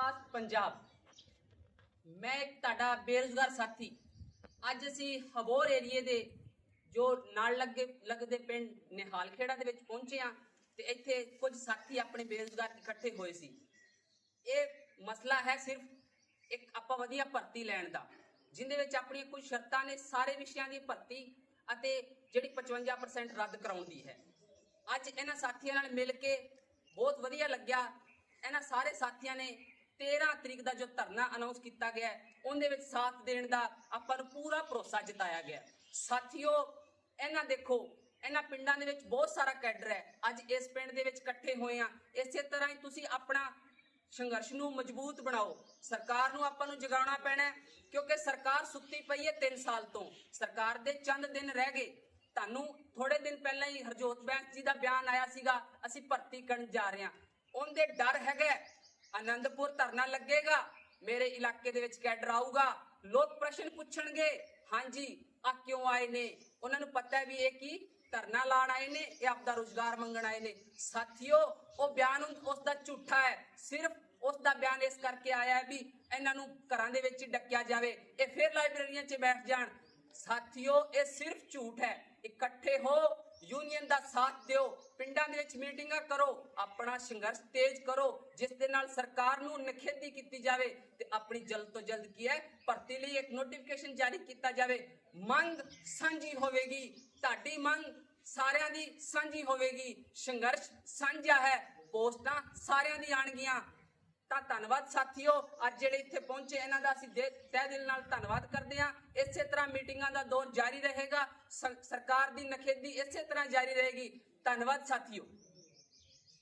ਪਾਸ ਪੰਜਾਬ। ਮੈਂ ਤੁਹਾਡਾ ਬੇਰੁਜ਼ਗਾਰ ਸਾਥੀ। ਅੱਜ ਅਸੀਂ ਹਬੋਰ ਏਰੀਏ ਦੇ ਜੋ ਨਾਲ ਲੱਗੇ ਲੱਗਦੇ ਪਿੰਡ ਨਿਹਾਲ ਖੇੜਾ ਦੇ ਵਿੱਚ ਪਹੁੰਚੇ ਹਾਂ ਤੇ ਇੱਥੇ ਕੁਝ ਸਾਥੀ ਆਪਣੇ ਬੇਰੁਜ਼ਗਾਰ ਇਕੱਠੇ ਹੋਏ ਸੀ। ਇਹ ਮਸਲਾ ਹੈ ਸਿਰਫ ਇੱਕ ਆਪਾਂ ਵਧੀਆ ਭਰਤੀ ਲੈਣ ਦਾ, ਜਿੰਦੇ ਵਿੱਚ ਆਪਣੀਆਂ ਕੁਝ ਸ਼ਰਤਾਂ ਨੇ ਸਾਰੇ ਵਿਸ਼ਿਆਂ ਦੀ ਭਰਤੀ ਅਤੇ ਜਿਹੜੀ 55% ਰੱਦ ਕਰਾਉਂਦੀ ਹੈ। ਅੱਜ ਇਹਨਾਂ ਸਾਥੀਆਂ ਨਾਲ ਮਿਲ ਕੇ ਬਹੁਤ ਵਧੀਆ ਲੱਗਿਆ। ਇਹਨਾਂ ਸਾਰੇ ਸਾਥੀਆਂ ਨੇ 13 ਤਰੀਕ ਦਾ ਜੋ ਧਰਨਾ ਅਨਾਉਂਸ ਕੀਤਾ ਗਿਆ ਉਹਦੇ ਵਿੱਚ ਸਾਥ ਦੇਣ ਦਾ ਆਪਾਂ ਨੂੰ ਪੂਰਾ ਭਰੋਸਾ ਜਤਾਇਆ ਗਿਆ ਸਾਥੀਓ, ਇਹਨਾਂ ਦੇਖੋ, ਇਹਨਾਂ ਪਿੰਡਾਂ ਦੇ ਵਿੱਚ ਬਹੁਤ ਸਾਰਾ ਕੈਡਰ ਹੈ। ਅੱਜ ਇਸ ਪਿੰਡ ਦੇ ਵਿੱਚ ਇਕੱਠੇ ਹੋਏ ਆ ਇਸੇ ਤਰ੍ਹਾਂ ਹੀ ਤੁਸੀਂ ਆਪਣਾ ਸੰਘਰਸ਼ ਨੂੰ ਮਜ਼ਬੂਤ ਬਣਾਓ। ਸਰਕਾਰ ਨੂੰ ਆਪਾਂ ਨੂੰ ਜਗਾਉਣਾ ਪੈਣਾ ਕਿਉਂਕਿ ਸਰਕਾਰ ਸੁੱਤੀ ਪਈ ਹੈ 3 ਸਾਲ ਤੋਂ। ਸਰਕਾਰ ਦੇ ਚੰਦ ਦਿਨ ਰਹਿ ਗਏ। ਤੁਹਾਨੂੰ ਥੋੜੇ ਦਿਨ ਪਹਿਲਾਂ ਹੀ ਹਰਜੋਤ ਬੈਂਸ ਜੀ ਦਾ ਬਿਆਨ ਆਇਆ ਸੀਗਾ, ਅਸੀਂ ਭਰਤੀ ਕਰਨ ਜਾ ਰਹੇ ਹਾਂ। ਉਹਦੇ ਡਰ ਹੈਗਾ ਆਨੰਦਪੁਰ ਧਰਨਾ ਲੱਗੇਗਾ, ਮੇਰੇ ਇਲਾਕੇ ਦੇ ਵਿੱਚ ਕੈਡਰ ਆਊਗਾ। ਲੋਕ ਪ੍ਰਸ਼ਨ ਪੁੱਛਣਗੇ, ਹਾਂਜੀ ਆ ਕਿਉਂ ਆਏ ਨੇ? ਉਹਨਾਂ ਨੂੰ ਪਤਾ ਹੈ ਵੀ ਇਹ ਕੀ ਧਰਨਾ ਲਾਣ ਆਏ ਨੇ, ਇਹ ਆਪਦਾ ਰੋਜ਼ਗਾਰ ਮੰਗਣ ਆਏ ਨੇ। ਸਾਥੀਓ, ਉਹ ਬਿਆਨ ਉਸ ਦਾ ਝੂਠਾ ਹੈ। ਸਿਰਫ ਉਸ ਦਾ ਬਿਆਨ ਇਸ ਕਰਕੇ ਆਇਆ ਹੈ ਵੀ ਇਹਨਾਂ ਨੂੰ ਘਰਾਂ ਦੇ ਵਿੱਚ ਡੱਕਿਆ ਜਾਵੇ, ਇਹ ਫਿਰ ਲਾਇਬ੍ਰੇਰੀਆਂ 'ਚ ਬੈਠ ਜਾਣ। ਸਾਥੀਓ, ਇਹ ਸਿਰਫ ਝੂਠ ਹੈ। ਇਕੱਠੇ ਹੋ ਯੂਨੀਅਨ ਦਾ ਸਾਥ ਦਿਓ, ਪਿੰਡਾਂ ਦੇ ਵਿੱਚ ਮੀਟਿੰਗਾਂ ਕਰੋ, ਆਪਣਾ ਸੰਘਰਸ਼ ਤੇਜ਼ ਕਰੋ, ਜਿਸ ਦੇ ਨਾਲ ਸਰਕਾਰ ਨੂੰ ਨਿਖੇਧੀ ਕੀਤੀ ਜਾਵੇ ਤੇ ਆਪਣੀ ਜਲਦ ਤੋਂ ਜਲਦ ਕੀ ਹੈ, ਭਰਤੀ ਲਈ ਇੱਕ ਨੋਟੀਫਿਕੇਸ਼ਨ ਜਾਰੀ ਕੀਤਾ ਜਾਵੇ। ਮੰਗ ਸਾਂਝੀ ਹੋਵੇਗੀ, ਤੁਹਾਡੀ ਮੰਗ ਸਾਰਿਆਂ ਦੀ ਸਾਂਝੀ ਹੋਵੇਗੀ, ਸੰਘਰਸ਼ ਸਾਂਝਾ ਹੈ, ਪੋਸਟਾਂ ਸਾਰਿਆਂ ਦੀ ਆਣਗੀਆਂ ਤਾਂ ਧੰਨਵਾਦ ਸਾਥੀਓ, ਅੱਜ ਜਿਹੜੇ ਇੱਥੇ ਪਹੁੰਚੇ, ਇਹਨਾਂ ਦਾ ਅਸੀਂ ਦੇ- ਤਹਿ ਦਿਲ ਨਾਲ ਧੰਨਵਾਦ ਕਰਦੇ ਹਾਂ। ਇਸੇ ਤਰ੍ਹਾਂ ਮੀਟਿੰਗਾਂ ਦਾ ਦੌਰ ਜਾਰੀ ਰਹੇਗਾ ਸਰਕਾਰ ਦੀ ਨਖੇਦੀ ਇਸੇ ਤਰ੍ਹਾਂ ਜਾਰੀ ਰਹੇਗੀ। ਧੰਨਵਾਦ ਸਾਥੀਓ।